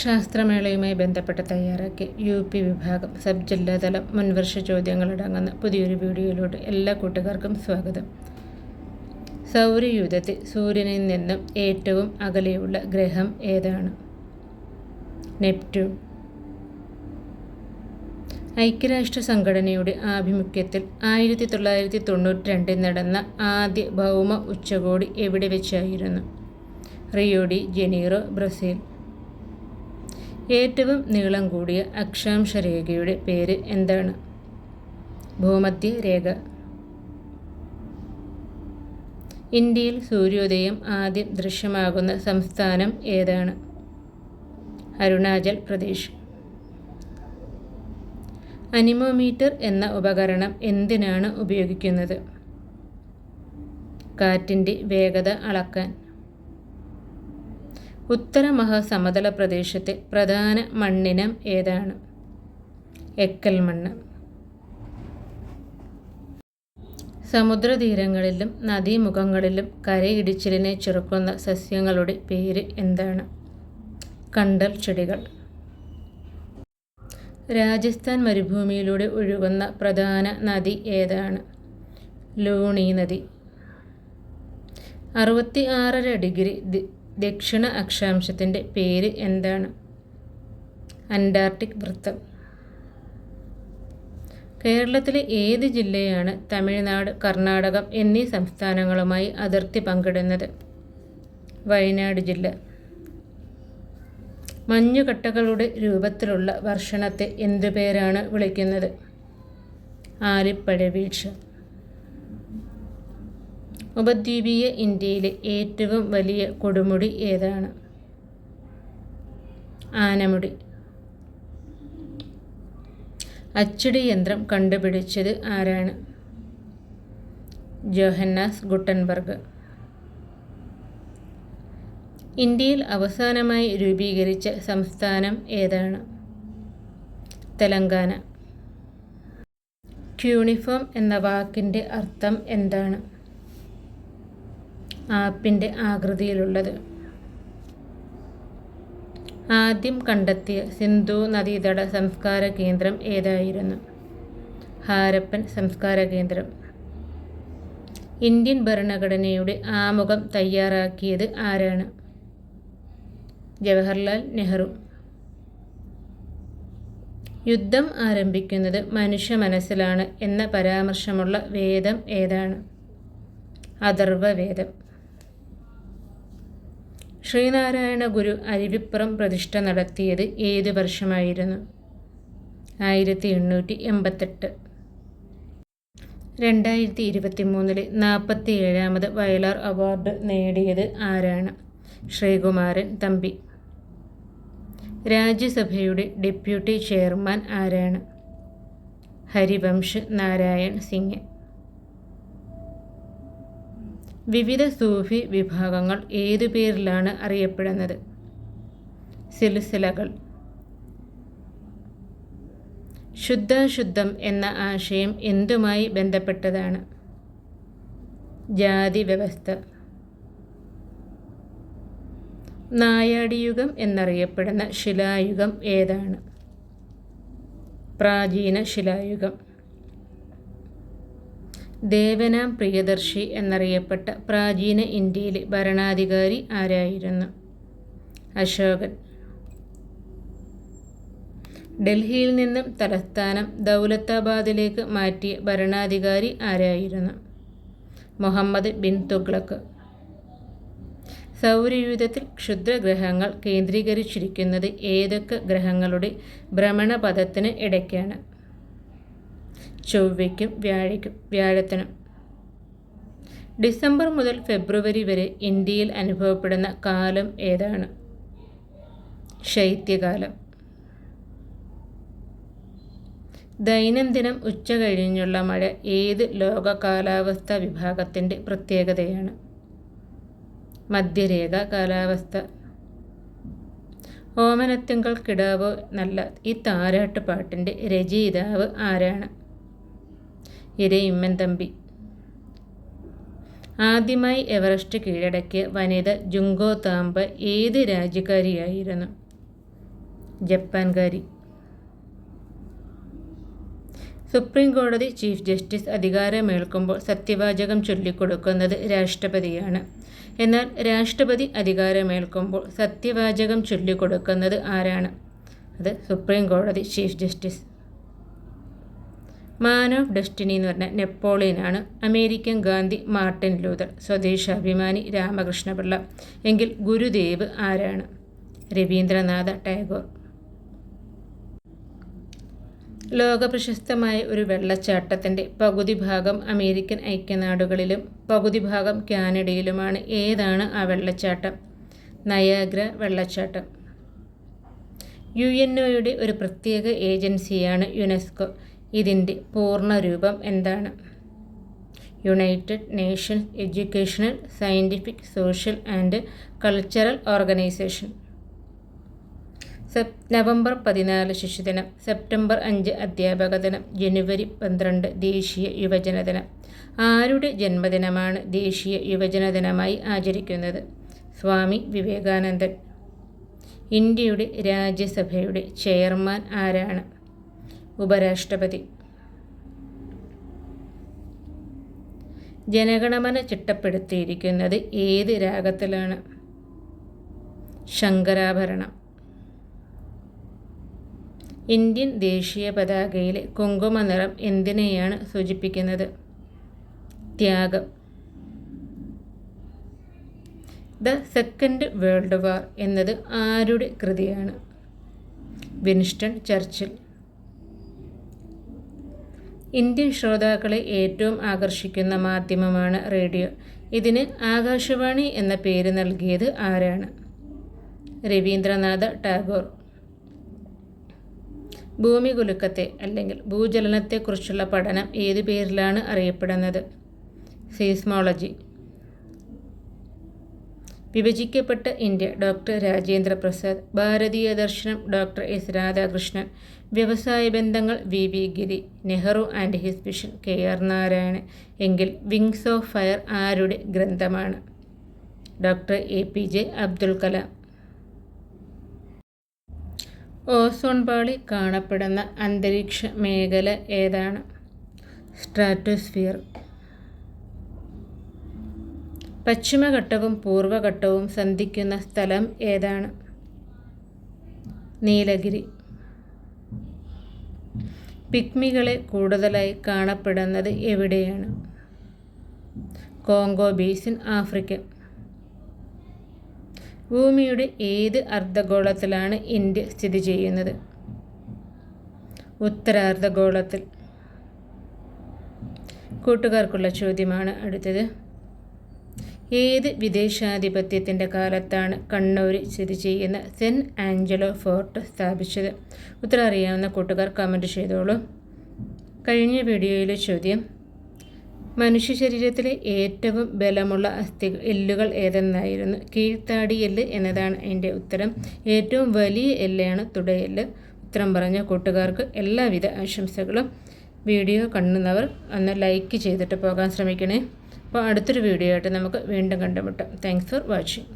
ശാസ്ത്രമേളയുമായി ബന്ധപ്പെട്ട് തയ്യാറാക്കി U P വിഭാഗം സബ് ജില്ലാതലം മുൻവർഷ ചോദ്യങ്ങളടങ്ങുന്ന പുതിയൊരു വീഡിയോയിലോട്ട് എല്ലാ കൂട്ടുകാർക്കും സ്വാഗതം. സൗരയൂഥത്തിൽ സൂര്യനിൽ നിന്നും ഏറ്റവും അകലെയുള്ള ഗ്രഹം ഏതാണ്? നെപ്റ്റ്യൂൺ. ഐക്യരാഷ്ട്ര സംഘടനയുടെ ആഭിമുഖ്യത്തിൽ ആയിരത്തി തൊള്ളായിരത്തി തൊണ്ണൂറ്റി രണ്ടിൽ നടന്ന ആദ്യ ഭൗമ ഉച്ചകോടി എവിടെ വെച്ചായിരുന്നു? Rio de Janeiro Brazil. ഏറ്റവും നീളം കൂടിയ അക്ഷാംശ രേഖയുടെ പേര് എന്താണ്? ഭൂമധ്യ രേഖ. ഇന്ത്യയിൽ സൂര്യോദയം ആദ്യം ദൃശ്യമാകുന്ന സംസ്ഥാനം ഏതാണ്? അരുണാചൽ പ്രദേശ്. അനിമോമീറ്റർ എന്ന ഉപകരണം എന്തിനാണ് ഉപയോഗിക്കുന്നത്? കാറ്റിന്റെ വേഗത അളക്കാൻ. ഉത്തര മഹാസമതല പ്രദേശത്തെ പ്രധാന മണ്ണിനം ഏതാണ്? എക്കൽ മണ്ണ് സമുദ്രതീരങ്ങളിലും നദീമുഖങ്ങളിലും കരയിടിച്ചിലിനെ ചെറുക്കുന്ന സസ്യങ്ങളുടെ പേര് എന്താണ്? കണ്ടൽ ചെടികൾ. രാജസ്ഥാൻ മരുഭൂമിയിലൂടെ ഒഴുകുന്ന പ്രധാന നദി ഏതാണ്? ലൂണി നദി. അറുപത്തി ആറര ഡിഗ്രി ദക്ഷിണ അക്ഷാംശത്തിന്റെ പേര് എന്താണ്? അന്റാർട്ടിക് വൃത്തം. കേരളത്തിലെ ഏത് ജില്ലയാണ് തമിഴ്നാട് കർണാടകം എന്നീ സംസ്ഥാനങ്ങളുമായി അതിർത്തി പങ്കിടുന്നത്? വയനാട് ജില്ല. മഞ്ഞുകട്ടകളുടെ രൂപത്തിലുള്ള വർഷണത്തെ എന്തു പേരാണ് വിളിക്കുന്നത്? ആലിപ്പഴ വീഴ്ച. ഉപദ്വീപീയ ഇന്ത്യയിലെ ഏറ്റവും വലിയ കൊടുമുടി ഏതാണ്? ആനമുടി. അച്ചടി യന്ത്രം കണ്ടുപിടിച്ചത് ആരാണ്? Johannes Gutenberg. ഇന്ത്യയിൽ അവസാനമായി രൂപീകരിച്ച സംസ്ഥാനം ഏതാണ്? തെലങ്കാന. ക്യൂണിഫോം എന്ന വാക്കിന്റെ അർത്ഥം എന്താണ്? ആപ്പിന്റെ ആകൃതിയിലുള്ളത്. ആദ്യം കണ്ടെത്തിയ സിന്ധു നദീതട സംസ്കാര കേന്ദ്രം ഏതായിരുന്നു? ഹാരപ്പൻ സംസ്കാര കേന്ദ്രം. ഇന്ത്യൻ ഭരണഘടനയുടെ ആമുഖം തയ്യാറാക്കിയത് ആരാണ്? ജവഹർലാൽ നെഹ്റു. യുദ്ധം ആരംഭിക്കുന്നത് മനുഷ്യ മനസ്സിലാണ് എന്ന പരാമർശമുള്ള വേദം ഏതാണ്? അഥർവവേദം. ശ്രീനാരായണ ഗുരു അരുവിപ്പുറം പ്രതിഷ്ഠ നടത്തിയത് ഏത് വർഷമായിരുന്നു? ആയിരത്തി എണ്ണൂറ്റി എൺപത്തെട്ട് രണ്ടായിരത്തി ഇരുപത്തി മൂന്നിലെ നാൽപ്പത്തി ഏഴാമത് വയലാർ അവാർഡ് നേടിയത് ആരാണ്? ശ്രീകുമാരൻ തമ്പി. രാജ്യസഭയുടെ ഡെപ്യൂട്ടി ചെയർമാൻ ആരാണ്? ഹരിവംശ് നാരായൺ സിംഗ്. വിവിധ സൂഫി വിഭാഗങ്ങൾ ഏതു പേരിലാണ് അറിയപ്പെടുന്നത്? സിൽസിലകൾ. ശുദ്ധാശുദ്ധം എന്ന ആശയം എന്തുമായി ബന്ധപ്പെട്ടതാണ്? ജാതി വ്യവസ്ഥ. നായാടിയുഗം എന്നറിയപ്പെടുന്ന ശിലായുഗം ഏതാണ്? പ്രാചീന ശിലായുഗം. ദേവനാം പ്രിയദർശി എന്നറിയപ്പെട്ട പ്രാചീന ഇന്ത്യയിലെ ഭരണാധികാരി ആരായിരുന്നു? അശോകൻ. ഡൽഹിയിൽ നിന്നും തലസ്ഥാനം ദൗലത്താബാദിലേക്ക് മാറ്റിയ ഭരണാധികാരി ആരായിരുന്നു? മുഹമ്മദ് ബിൻ തുഗ്ലക്ക്. സൗരയൂഥത്തിൽ ക്ഷുദ്രഗ്രഹങ്ങൾ കേന്ദ്രീകരിച്ചിരിക്കുന്നത് ഏതൊക്കെ ഗ്രഹങ്ങളുടെ ഭ്രമണപഥത്തിന് ഇടയ്ക്കാണ്? ചൊവ്വയ്ക്കും വ്യാഴയ്ക്കും വ്യാഴത്തിനും. ഡിസംബർ മുതൽ ഫെബ്രുവരി വരെ ഇന്ത്യയിൽ അനുഭവപ്പെടുന്ന കാലം ഏതാണ്? ശൈത്യകാലം. ദൈനംദിനം ഉച്ച കഴിഞ്ഞുള്ള മഴ ഏത് ലോക കാലാവസ്ഥാ വിഭാഗത്തിന്റെ പ്രത്യേകതയാണ്? മധ്യരേഖ കാലാവസ്ഥ. ഓമനത്തിങ്കൾ കിടാവോ നല്ല ഈ താരാട്ട് പാട്ടിന്റെ രചയിതാവ് ആരാണ്? ഇരയിമ്മൻ തമ്പി. ആദ്യമായി എവറസ്റ്റ് കീഴടക്കിയ വനിത ജുങ്കോ താമ്പ ഏത് രാജ്യക്കാരിയായിരുന്നു? ജപ്പാൻകാരി. സുപ്രീം കോടതി ചീഫ് ജസ്റ്റിസ് അധികാരമേൽക്കുമ്പോൾ സത്യവാചകം ചൊല്ലിക്കൊടുക്കുന്നത് രാഷ്ട്രപതിയാണ്. എന്നാൽ രാഷ്ട്രപതി അധികാരമേൽക്കുമ്പോൾ സത്യവാചകം ചൊല്ലിക്കൊടുക്കുന്നത് ആരാണ്? അത് സുപ്രീം കോടതി chief justice man of destiny എന്ന് പറഞ്ഞ നെപ്പോളിയനാണ് American Gandhi Martin Luther Swadeshabhimani Ramakrishna Pillai എങ്കിൽ ഗുരുദേവ് ആരാണ്? രവീന്ദ്രനാഥ ടാഗോർ. ലോകപ്രശസ്തമായ ഒരു വെള്ളച്ചാട്ടത്തിന്റെ പകുതി ഭാഗം അമേരിക്കൻ ഐക്യനാടുകളിലും പകുതി ഭാഗം കാനഡയിലുമാണ് ഏതാണ് ആ വെള്ളച്ചാട്ടം? നയാഗ്ര വെള്ളച്ചാട്ടം. യു എൻ ഒയുടെ ഒരു പ്രത്യേക ഏജൻസിയാണ് യുനെസ്കോ. ഇതിന്റെ പൂർണരൂപം എന്താണ്? United Nations Educational Scientific Social and Cultural Organisation Sepp November പതിനാല് ശിശുദിനം സെപ്റ്റംബർ അഞ്ച് അധ്യാപക ദിനം ജനുവരി പന്ത്രണ്ട് ദേശീയ യുവജന ദിനം ആരുടെ ജന്മദിനമാണ് ദേശീയ യുവജന ദിനമായി ആചരിക്കുന്നത്? സ്വാമി വിവേകാനന്ദൻ. ഇന്ത്യയുടെ രാജ്യസഭയുടെ ചെയർമാൻ ആരാണ്? ഉപരാഷ്ട്രപതി. ജനഗണമന ചിട്ടപ്പെടുത്തിയിരിക്കുന്നത് ഏത് രാഗത്തിലാണ്? ശങ്കരാഭരണം. ഇന്ത്യൻ ദേശീയ പതാകയിലെ കുങ്കുമ നിറം എന്തിനെയാണ് സൂചിപ്പിക്കുന്നത്? ത്യാഗം. ദ സെക്കൻഡ് വേൾഡ് വാർ എന്നത് ആരുടെ കൃതിയാണ്? Winston Churchill. ഇന്ത്യൻ ശ്രോതാക്കളെ ഏറ്റവും ആകർഷിക്കുന്ന മാധ്യമമാണ് റേഡിയോ. ഇതിന് ആകാശവാണി എന്ന പേര് നൽകിയത് ആരാണ്? രവീന്ദ്രനാഥ ടാഗോർ. ഭൂമി കുലുക്കത്തെ അല്ലെങ്കിൽ ഭൂചലനത്തെക്കുറിച്ചുള്ള പഠനം ഏതു പേരിലാണ് അറിയപ്പെടുന്നത്? സീസ്മോളജി. വിഭജിക്കപ്പെട്ട ഇന്ത്യ ഡോക്ടർ രാജേന്ദ്ര പ്രസാദ് ഭാരതീയ ദർശനം ഡോക്ടർ എസ് രാധാകൃഷ്ണൻ വ്യവസായ ബന്ധങ്ങൾ V V Giri Nehru and his vision K R Narayanan എങ്കിൽ വിങ്സ് ഓഫ് ഫയർ ആരുടെ ഗ്രന്ഥമാണ്? Doctor A P J Abdul Kalam. Ozone പാളി കാണപ്പെടുന്ന അന്തരീക്ഷ മേഖല ഏതാണ്? സ്ട്രാറ്റോസ്ഫിയർ. പശ്ചിമഘട്ടവും പൂർവഘട്ടവും സന്ധിക്കുന്ന സ്ഥലം ഏതാണ്? നീലഗിരി. പിക്മികളെ കൂടുതലായി കാണപ്പെടുന്നത് എവിടെയാണ്? Congo basin Africa. ഭൂമിയുടെ ഏത് അർദ്ധഗോളത്തിലാണ് ഇന്ത്യ സ്ഥിതി ചെയ്യുന്നത്? ഉത്തരാർദ്ധഗോളത്തിൽ. കൂട്ടുകാർക്കുള്ള ചോദ്യമാണ് അടുത്തത്. ഏത് വിദേശാധിപത്യത്തിന്റെ കാലത്താണ് കണ്ണൂർ സ്ഥിതി ചെയ്യുന്ന സെന്റ് ആഞ്ചലോ ഫോർട്ട് സ്ഥാപിച്ചത്? ഉത്തരം അറിയാവുന്ന കൂട്ടുകാർ കമന്റ് ചെയ്തോളൂ. കഴിഞ്ഞ വീഡിയോയിലെ ചോദ്യം മനുഷ്യ ശരീരത്തിലെ ഏറ്റവും ബലമുള്ള അസ്ഥി എല്ലുകൾ ഏതെന്നായിരുന്നു? കീഴ്ത്താടി എല്ല് എന്നതാണ് എന്റെ ഉത്തരം. ഏറ്റവും വലിയ എല്ലാണ് തുടയെല്ല്. ഉത്തരം പറഞ്ഞ കൂട്ടുകാർക്ക് എല്ലാവിധ ആശംസകളും. വീഡിയോ കാണുന്നവർ ഒന്ന് ലൈക്ക് ചെയ്തിട്ട് പോകാൻ ശ്രമിക്കണേ. അപ്പോൾ അടുത്തൊരു വീഡിയോ ആയിട്ട് നമുക്ക് വീണ്ടും കണ്ടുമുട്ടാം. Thanks for watching